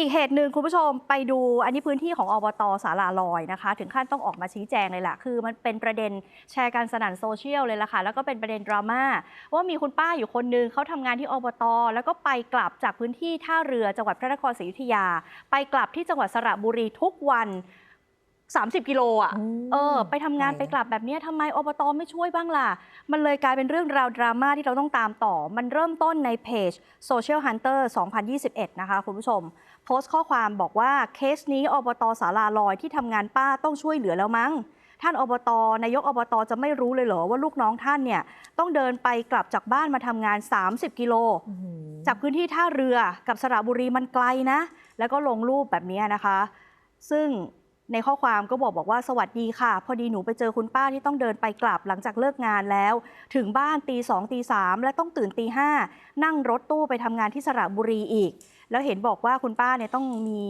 อีกเหตุหนึ่งคุณผู้ชมไปดูอันนี้พื้นที่ของอบตสาลาลอยนะคะ ถึงขั้นต้องออกมาชี้แจงเลยล่ะ คือมันเป็นประเด็นแชร์กันสนั่นโซเชียลเลยล่ะค่ะ แล้วก็เป็นประเด็นดราม่าว่ามีคุณป้าอยู่คนหนึงเขาทำงานที่อบต แล้วก็ไปกลับจากพื้นที่ท่าเรือจังหวัดพระนครศรีอยุธยา ไปกลับที่จังหวัดสระบุรีทุกวัน 30 กิโลอะอืมเออ ไปทำงานไกลนะไปกลับแบบเนี้ยทำไมอบตไม่ช่วยบ้างล่ะ มันเลยกลายเป็นเรื่องราวดราม่าที่เราต้องตามต่อ มันเริ่มต้นในเพจ Social Hunter 2021 นะคะคุณผู้ชม โพสต์ข้อความบอกว่าเคสนี้อบตสาลาลอยที่ทำงานป้าต้องช่วยเหลือแล้วมั้ง ท่านอบตนายกอบตจะไม่รู้เลยเหรอว่าลูกน้องท่านเนี่ยต้องเดินไปกลับจากบ้านมาทำงาน 30 กิโลอื้อหือจากพื้นที่ท่าเรือกับสระบุรีมันไกลนะ แล้วก็ลงรูปแบบนี้นะคะ ซึ่ง ในข้อความก็บอกบอกว่าสวัสดีค่ะ พอดีหนูไปเจอคุณป้าที่ต้องเดินไปกลับหลังจากเลิกงานแล้ว ถึงบ้านตีสองตีสามและต้องตื่นตีห้านั่งรถตู้ไปทำงานที่สระบุรีอีก แล้วเห็นบอกว่าคุณป้าเนี่ยต้องมี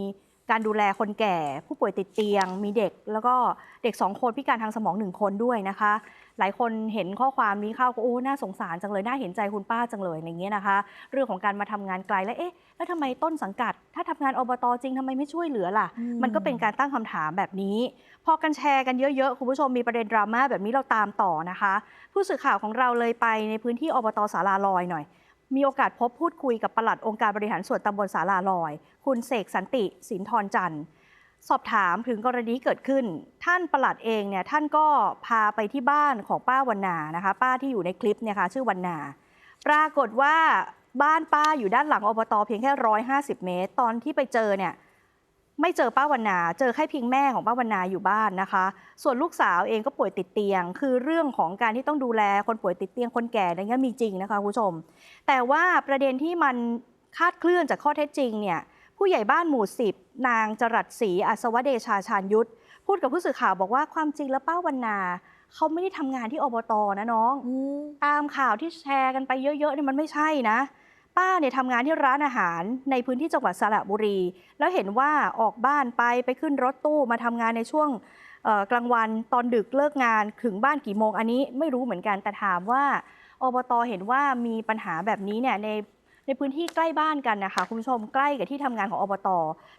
การดูแลคนแก่ ผู้ป่วยติดเตียง มีเด็ก แล้วก็เด็กสองคนพิการทางสมองหนึ่งคนด้วยนะคะ หลายคนเห็นข้อความนี้เข้าก็โอ้น่าสงสารจังเลยน่าเห็นใจคุณป้าจังเลยอะไรเงี้ยนะคะ เรื่องของการมาทำงานไกลแล้วเอ๊ะแล้วทำไมต้นสังกัด ถ้าทำงานอบตจริงทำไมไม่ช่วยเหลือล่ะอืมมันก็เป็นการตั้งคำถามแบบนี้ พอกันแชร์กันเยอะๆคุณผู้ชมมีประเด็นดราม่าแบบนี้เราตามต่อนะคะ ผู้สื่อข่าวของเราเลยไปในพื้นที่อบตสาลาลอยหน่อย มีโอกาสพบพูดคุยกับปลัดองค์การบริหารส่วนตำบลสาลาลอย คุณเสกสันติสินทรจันทร์สอบถามถึงกรณีเกิดขึ้น ท่านปลัดเองเนี่ยท่านก็พาไปที่บ้านของป้าวันนานะคะ ป้าที่อยู่ในคลิปเนี่ยค่ะชื่อวันนา ปรากฏว่าบ้านป้าอยู่ด้านหลังอบตเพียงแค่ร้อยห้าสิบเมตร ตอนที่ไปเจอเนี่ย ไม่เจอป้าวันนาเจอแค่เพียงแม่ของป้าวันนาอยู่บ้านนะคะ ส่วนลูกสาวเองก็ป่วยติดเตียง คือเรื่องของการที่ต้องดูแลคนป่วยติดเตียงคนแก่อะไรเงี้ยมีจริงนะคะคุณผู้ชม แต่ว่าประเด็นที่มันคาดเคลื่อนจากข้อเท็จจริงเนี่ยผู้ใหญ่บ้านหมู่สิบนางจรัสศรีอัศวเดชาชาญยุทธพูดกับผู้สื่อข่าวบอกว่าความจริงแล้วป้าวันนาเขาไม่ได้ทำงานที่อบตนะน้องอืมตามข่าวที่แชร์กันไปเยอะๆเนี่ยมันไม่ใช่นะ ป้าเนี่ยทำงานที่ร้านอาหารในพื้นที่จังหวัดสระบุรี แล้วเห็นว่าออกบ้านไปไปขึ้นรถตู้มาทำงานในช่วงกลางวันตอนดึกเลิกงานถึงบ้านกี่โมงอันนี้ไม่รู้เหมือนกันแต่ถามว่าอบตเห็นว่ามีปัญหาแบบนี้เนี่ยในในพื้นที่ใกล้บ้านกันนะคะคุณผู้ชมใกล้กับที่ทำงานของอบต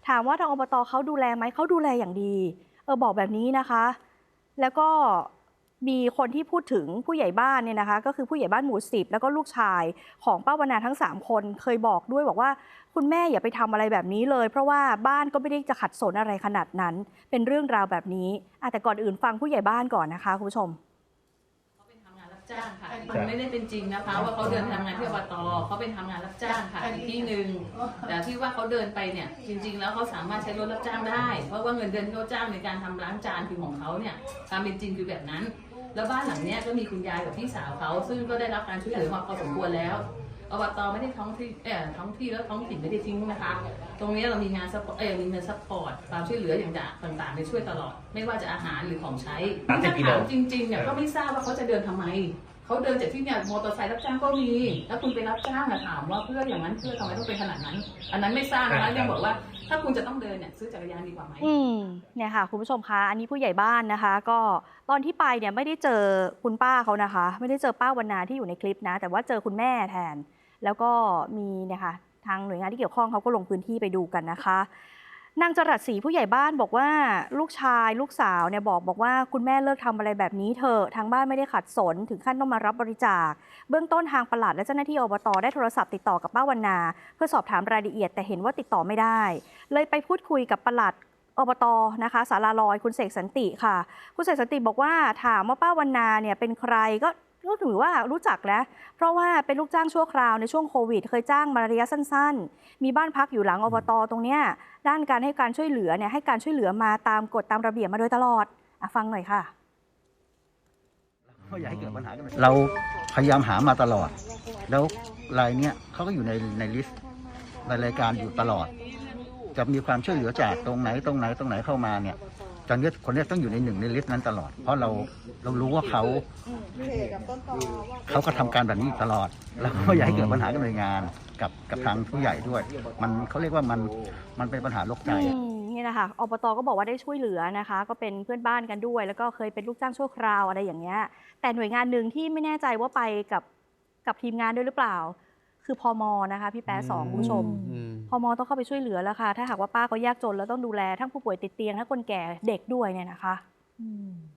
ถามว่าทางอบตเขาดูแลไหมเขาดูแลอย่างดี เออบอกแบบนี้นะคะ แล้วก็ มีคนที่พูดถึงผู้ใหญ่บ้านเนี่ยนะคะ ก็คือผู้ใหญ่บ้านหมู่สิบแล้วก็ลูกชายของป้าวนาทั้ง 3 คนเคยบอกด้วยบอกว่าคุณแม่อย่าไปทำอะไรแบบนี้เลย เพราะว่าบ้านก็ไม่ได้จะขัดสนอะไรขนาดนั้น เป็นเรื่องราวแบบนี้อะแต่ก่อนอื่นฟังผู้ใหญ่บ้านก่อนนะคะคุณผู้ชมเขาเป็นทำงานรับจ้างค่ะมันไม่ได้เป็นจริงนะคะ ว่าเขาเดินทำงานที่อบตเขาเป็นทำงานรับจ้างค่ะอีกที่หนึ่งแต่ที่ว่าเขาเดินไปเนี่ย จริง ๆ แล้วเขาสามารถใช้รถรับจ้างได้ เพราะว่าเงินเดือนที่เขาจ้างในการทำล้างจานคือของเขาเนี่ยความเป็นจริงคือแบบนั้น แล้วบ้านหลังเนี้ยก็มีคุณยายกับพี่สาวเขาซึ่งก็ได้รับการช่วยเหลือมาพอสมควรแล้วอบตไม่ได้ท้องที่เอ่อท้องที่แล้วท้องถิ่นไม่ได้ทิ้งนะคะ ตรงนี้เรามีงานซัพพอร์ตเออมีเงินซัพพอร์ตความช่วยเหลืออย่างต่างๆในช่วยตลอด ไม่ว่าจะอาหารหรือของใช้สามสิบกิโลถ้าถามจริงๆเนี่ยก็ไม่ทราบว่าเขาจะเดินทำไมเขาเดินจากที่เนี่ยมอเตอร์ไซค์รับจ้างก็มี แล้วคุณไปรับจ้างอะถามว่าเพื่ออย่างนั้นเพื่อทำไมต้องเป็นขนาดนั้น อันนั้นไม่ทราบนะคะยังบอกว่า ถ้าคุณจะต้องเดินเนี่ยซื้อจักรยานดีกว่าไหมอืมเนี่ยค่ะ คุณผู้ชมคะอันนี้ผู้ใหญ่บ้านนะคะ ก็ตอนที่ไปเนี่ยไม่ได้เจอคุณป้าเขานะคะ ไม่ได้เจอป้าวันนาที่อยู่ในคลิปนะ แต่ว่าเจอคุณแม่แทน แล้วก็มีเนี่ยค่ะทางหน่วยงานที่เกี่ยวข้องเขาก็ลงพื้นที่ไปดูกันนะคะ นางจรัสศรีผู้ใหญ่บ้านบอกว่าลูกชายลูกสาวเนี่ยบอกบอกว่าคุณแม่เลิกทำอะไรแบบนี้เถอะทางบ้านไม่ได้ขัดสน ถึงขั้นต้องมารับบริจาค เบื้องต้นทางปลัดและเจ้าหน้าที่อบตได้โทรศัพท์ติดต่อกับป้าวันนา เพื่อสอบถามรายละเอียดแต่เห็นว่าติดต่อไม่ได้ เลยไปพูดคุยกับปลัดอบตนะคะสาราลอยคุณเสกสันติค่ะ คุณเสกสันติบอกว่าถามว่าป้าวันนาเนี่ยเป็นใครก็ ก็ถือว่ารู้จักแล้ว เพราะว่าเป็นลูกจ้างชั่วคราวในช่วงโควิด เคยจ้างมาระยะสั้น ๆ มีบ้านพักอยู่หลังอบตตรงเนี้ยด้านการให้การช่วยเหลือเนี่ยให้การช่วยเหลือมาตามกฎตามระเบียบมาโดยตลอดอฟังหน่อยค่ะ ก็อย่าให้เกิดปัญหากันเราพยายามหามาตลอด แล้วรายเนี้ยเขาก็อยู่ในในลิสต์ในรายการอยู่ตลอด จะมีความช่วยเหลือจากตรงไหนตรงไหนตรงไหนเข้ามาเนี่ยตอนนี้คนเนี้ยต้องอยู่ในหนึ่งในลิสต์นั้นตลอด เพราะเราเรารู้ว่าเขา เขาก็ทำการแบบนี้อยู่ตลอด แล้วก็อย่าให้เกิดปัญหากับหน่วยงานกับกับทางผู้ใหญ่ด้วย มันเขาเรียกว่ามันมันเป็นปัญหาโลกใจ อืมนี่นะคะอบตก็บอกว่าได้ช่วยเหลือนะคะ ก็เป็นเพื่อนบ้านกันด้วย แล้วก็เคยเป็นลูกจ้างชั่วคราวอะไรอย่างเงี้ย แต่หน่วยงานหนึ่งที่ไม่แน่ใจว่าไปกับกับทีมงานด้วยหรือเปล่า คืคือพอมนะคะ พี่แป๊ะสองคุณผู้ชม อืมพอมต้องเข้าไปช่วยเหลือแล้วค่ะ ถ้าหากว่าป้าเขายากจนแล้วต้องดูแลทั้งผู้ป่วยติดเตียงทั้งคนแก่เด็กด้วยเนี่ยนะคะ อืม